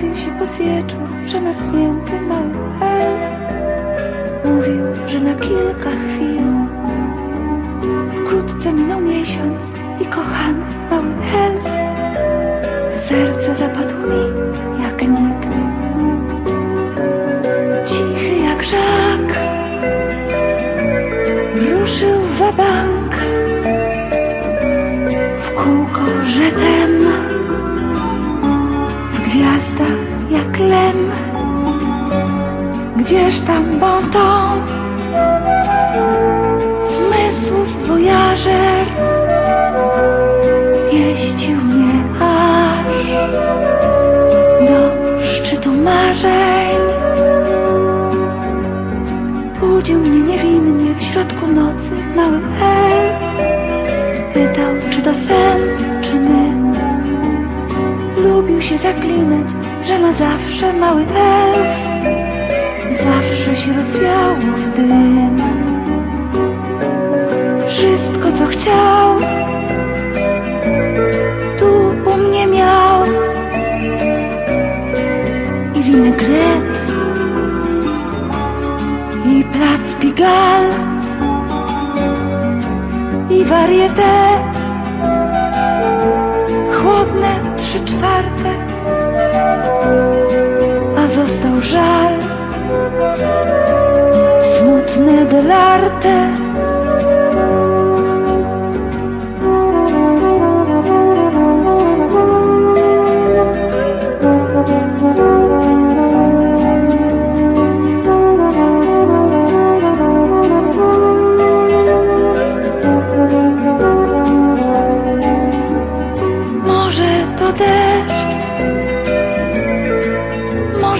Pojawił się pod wieczór przemarznięty mały elf. Mówił, że na kilka chwil Wkrótce minął miesiąc i kochany mały elf W serce zapadł mi jak nikt. Cichy jak żak. Ruszył w bank lem Gdzież tam ton Zmysłów wojażer Pieścił mnie aż Do szczytu marzeń. Budził mnie niewinnie w środku nocy Mały elf Pytał czy to sen, Się zaklinać, że na zawsze mały elf zawsze się rozwiało w dym. Wszystko, co chciał, tu u mnie miał. I winegret, i plac Pigal, i varieté, czwarte, a został żal smutne delarte.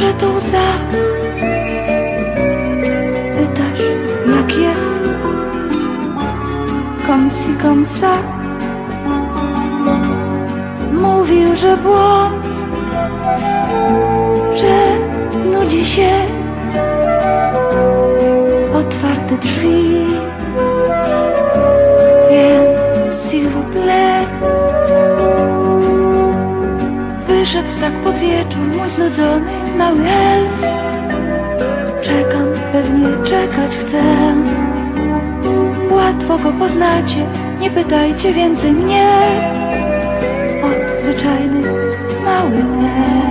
Może to łza. Pytasz, jak jest? Comme si, comme ça. Mówił, że błąd, że nudzi się. Otwarte drzwi, Wyszedł tak pod wieczór mój znudzony mały elf. Czekam, pewnie czekać chcę. Łatwo go poznacie, nie pytajcie więcej mnie. Od zwyczajny mały elf.